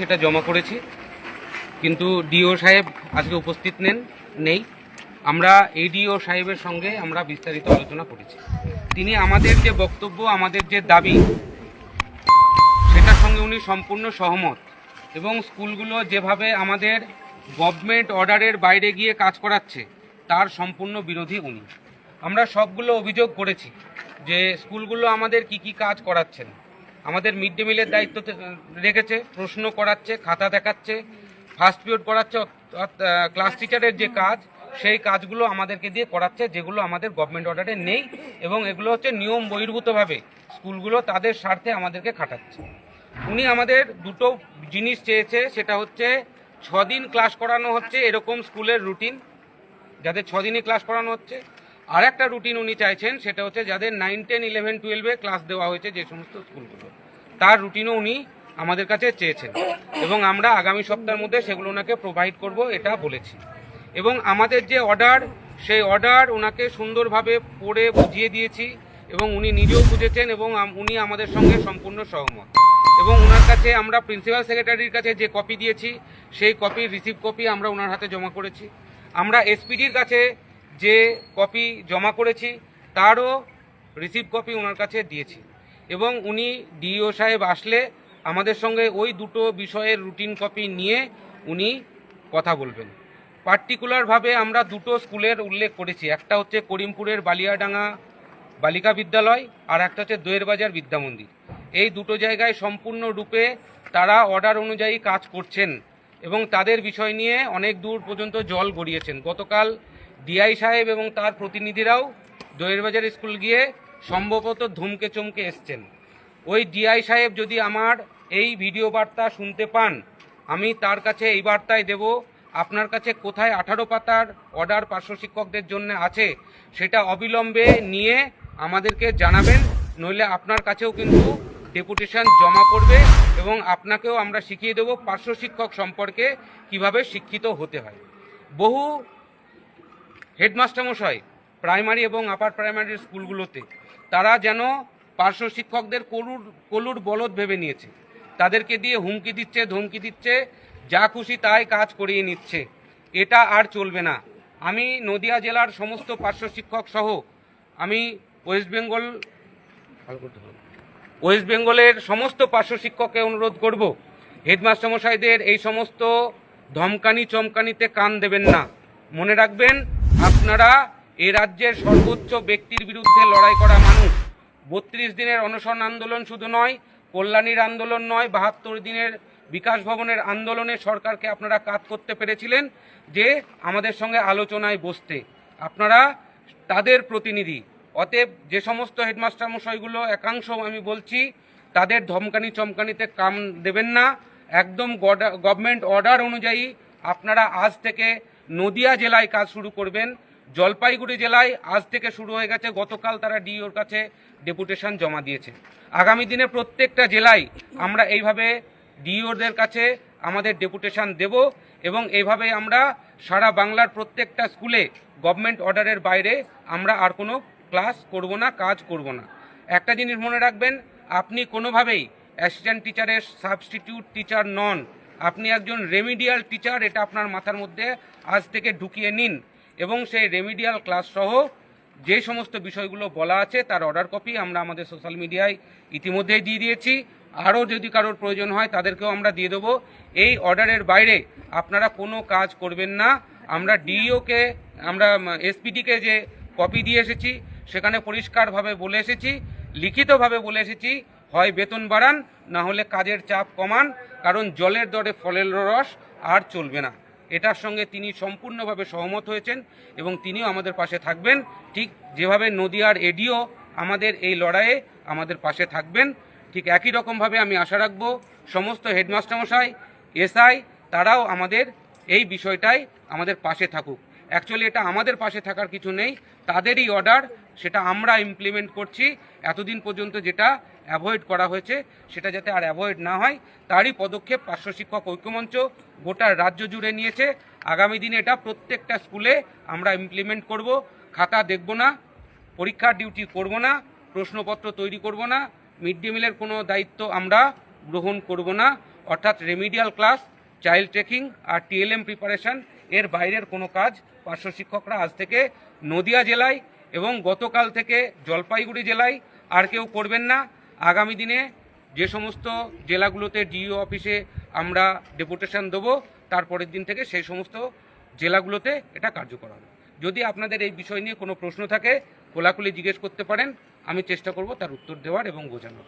সেটা জমা করেছি। কিন্তু ডিও সাহেব আজকে উপস্থিত নেন, নেই। আমরা এডিও সাহেবের সঙ্গে আমরা বিস্তারিত আলোচনা করেছি। তিনি আমাদের যে বক্তব্য, আমাদের যে দাবি, সেটার সঙ্গে উনি সম্পূর্ণ সহমত। এবং স্কুলগুলো যেভাবে আমাদের গভর্নমেন্ট অর্ডারের বাইরে গিয়ে কাজ করাচ্ছে, তার সম্পূর্ণ বিরোধী উনি। আমরা সবগুলো অভিযোগ করেছি যে স্কুলগুলো আমাদের কি কি কাজ করাচ্ছেন। আমাদের মিড ডে মিলের দায়িত্ব রেখেছে, প্রশ্ন করাচ্ছে, খাতা দেখাচ্ছে ফার্স্ট পিরিয়ড করাচ্ছে ক্লাস টিচারের যে কাজ, সেই কাজগুলো আমাদেরকে দিয়ে করাচ্ছে, যেগুলো আমাদের গভর্নমেন্ট অর্ডারে নেই এবং এগুলো হচ্ছে নিয়ম বহির্ভূতভাবে। স্কুলগুলো তাদের স্বার্থে আমাদেরকে খাটাচ্ছে। উনি আমাদের দুটো জিনিস চেয়েছে, সেটা হচ্ছে ছদিন ক্লাস করানো হচ্ছে, এরকম স্কুলের রুটিন যাদের ছদিনই ক্লাস করানো হচ্ছে আর একটা রুটিন উনি চাইছেন, সেটা হচ্ছে যাদের নাইন টেন ইলেভেন টুয়েলভে ক্লাস দেওয়া হয়েছে যে সমস্ত স্কুলগুলো, তার রুটিনও উনি আমাদের কাছে চেয়েছেন। এবং আমরা আগামী সপ্তাহের মধ্যে সেগুলো ওনাকে প্রোভাইড করব, এটা বলেছি। এবং আমাদের যে অর্ডার সেই অর্ডার ওনাকে সুন্দরভাবে পড়ে বুঝিয়ে দিয়েছি, এবং উনি নিজেও বুঝেছেন এবং উনি আমাদের সঙ্গে সম্পূর্ণ সহমত। এবং ওনার কাছে আমরা প্রিন্সিপাল সেক্রেটারির কাছে যে কপি দিয়েছি, সেই কপির রিসিভ কপি আমরা ওনার হাতে জমা করেছি। আমরা এসপিডির কাছে যে কপি জমা করেছি, তারও রিসিভ কপি ওনার কাছে দিয়েছি। এবং উনি ডিও সাহেব আসলে আমাদের সঙ্গে ওই দুটো বিষয়ের রুটিন কপি নিয়ে উনি কথা বলবেন। পার্টিকুলারভাবে আমরা দুটো স্কুলের উল্লেখ করেছি। একটা হচ্ছে করিমপুরের বালিয়াডাঙ্গা বালিকা বিদ্যালয়, আর একটা হচ্ছে দোয়ের বাজার বিদ্যামন্দির এই দুটো জায়গায় সম্পূর্ণরূপে তারা অর্ডার অনুযায়ী কাজ করছেন এবং তাদের বিষয় নিয়ে অনেক দূর পর্যন্ত জল গড়িয়েছেন। গতকাল ডিআই সাহেব এবং তার প্রতিনিধিরাও দোয়ের বাজার স্কুল গিয়ে সম্ভবত ধুমকে চমকে এসছেন। ওই ডিআই সাহেব যদি আমার এই ভিডিও বার্তা শুনতে পান, আমি তার কাছে এই বার্তায় দেব, আপনার কাছে কোথায় আঠারো পাতার অর্ডার পার্শ্ব শিক্ষকদের জন্য আছে সেটা অবিলম্বে নিয়ে আমাদেরকে জানাবেন, নইলে আপনার কাছেও কিন্তু ডেপুটেশন জমা করবে এবং আপনাকেও আমরা শিখিয়ে দেব পার্শ্ব শিক্ষক সম্পর্কে কীভাবে শিক্ষিত হতে হয়। বহু হেডমাস্টার মশাই, প্রাইমারি এবং আপার প্রাইমারি স্কুলগুলোতে, তারা যেন পার্শ্ব শিক্ষকদের কলুর কলুর বলদ ভেবে নিয়েছে। তাদেরকে দিয়ে হুমকি দিচ্ছে, ধমকি দিচ্ছে, যা খুশি তাই কাজ করিয়ে নিচ্ছে। এটা আর চলবে না। আমি নদিয়া জেলার সমস্ত পার্শ্ব শিক্ষক সহ, আমি ওয়েস্ট বেঙ্গল, ওয়েস্ট বেঙ্গলের সমস্ত পার্শ্ব শিক্ষককে অনুরোধ করব, হেডমাস্টার মশাইদের এই সমস্ত ধমকানি চমকানিতে কান দেবেন না। মনে রাখবেন আপনারা এ রাজ্যের সর্বোচ্চ ব্যক্তির বিরুদ্ধে লড়াই করা মানুষ। বত্রিশ দিনের অনশন আন্দোলন শুধু নয়, কল্যাণীর আন্দোলন নয়, বাহাত্তর দিনের বিকাশ ভবনের আন্দোলনে সরকারকে আপনারা কাজ করতে পেরেছিলেন যে আমাদের সঙ্গে আলোচনায় বসতে। আপনারা তাদের প্রতিনিধি। অতএব যে সমস্ত হেডমাস্টার মশাইগুলো একাংশ আমি বলছি, তাদের ধমকানি চমকানিতে কাম দেবেন না। একদম গভর্নমেন্ট অর্ডার অনুযায়ী আপনারা আজ থেকে নদিয়া জেলায় কাজ শুরু করবেন। জলপাইগুড়ি জেলায় আজ থেকে শুরু হয়ে গেছে। গতকাল তারা ডিওর কাছে ডেপুটেশন জমা দিয়েছে। আগামী দিনে প্রত্যেকটা জেলায় আমরা এইভাবে ডিওদের কাছে আমাদের ডেপুটেশন দেব এবং এইভাবে আমরা সারা বাংলার প্রত্যেকটা স্কুলে গভর্নমেন্ট অর্ডারের বাইরে আমরা আর কোনো ক্লাস করব না, কাজ করব না। একটা জিনিস মনে রাখবেন, আপনি কোনোভাবেই অ্যাসিস্ট্যান্ট টিচারের সাবস্টিটিউট টিচার নন। আপনি একজন রেমিডিয়াল টিচার এটা আপনার মাথার মধ্যে আজ থেকে ঢুকিয়ে নিন। এবং সেই রেমিডিয়াল ক্লাস সহ যে সমস্ত বিষয়গুলো বলা আছে, তার অর্ডার কপি আমরা আমাদের সোশ্যাল মিডিয়ায় ইতিমধ্যেই দিয়ে দিয়েছি। আরও যদি কারোর প্রয়োজন হয়, তাদেরকেও আমরা দিয়ে দেবো। এই অর্ডারের বাইরে আপনারা কোনো কাজ করবেন না। আমরা ডিইওকে আমরা এসপিডিকে যে কপি দিয়ে এসেছি, সেখানে পরিষ্কারভাবে বলে এসেছি, লিখিতভাবে বলে এসেছি হয় বেতন বাড়ান, না হলে কাজের চাপ কমান, কারণ জলের দরে ফলের রস আর চলবে না। এটার সঙ্গে তিনি সম্পূর্ণভাবে সহমত হয়েছেন এবং তিনিও আমাদের পাশে থাকবেন। ঠিক যেভাবে নদিয়ার এডিও আমাদের এই লড়াইয়ে আমাদের পাশে থাকবেন, ঠিক একই রকমভাবে আমি আশা রাখব সমস্ত হেডমাস্টার মশাই এসআই তারাও আমাদের এই বিষয়টাই আমাদের পাশে থাকুক। অ্যাকচুয়ালি এটা আমাদের পাশে থাকার কিছু নেই, তাদেরই অর্ডার সেটা আমরা ইমপ্লিমেন্ট করছি, এতদিন পর্যন্ত যেটা অ্যাভয়েড করা হয়েছে, সেটা যাতে আর অ্যাভয়েড না হয়, তারই পদক্ষেপ পার্শ্ব শিক্ষক ঐক্যমঞ্চ গোটা রাজ্য জুড়ে নিয়েছে। আগামী দিনে এটা প্রত্যেকটা স্কুলে আমরা ইমপ্লিমেন্ট করব। খাতা দেখব না, পরীক্ষার ডিউটি করব না, প্রশ্নপত্র তৈরি করব না মিড ডে মিলের কোনো দায়িত্ব আমরা গ্রহণ করব না। অর্থাৎ রেমিডিয়াল ক্লাস চাইল্ড ট্রেকিং আর টিএলএম প্রিপারেশন এর বাইরের কোনো কাজ পার্শ্ব শিক্ষকরা আজ থেকে নদিয়া জেলায় এবং গতকাল থেকে জলপাইগুড়ি জেলায় আর কেউ করবেন না। আগামী দিনে যে সমস্ত জেলাগুলোতে ডিও অফিসে আমরা ডেপুটেশন দেবো তারপরের দিন থেকে সেই সমস্ত জেলাগুলোতে এটা কার্যকর হবে। যদি আপনাদের এই বিষয় নিয়ে কোনো প্রশ্ন থাকে, কোলাকুলি জিজ্ঞেস করতে পারেন, আমি চেষ্টা করব তার উত্তর দেওয়ার এবং বোঝানোর।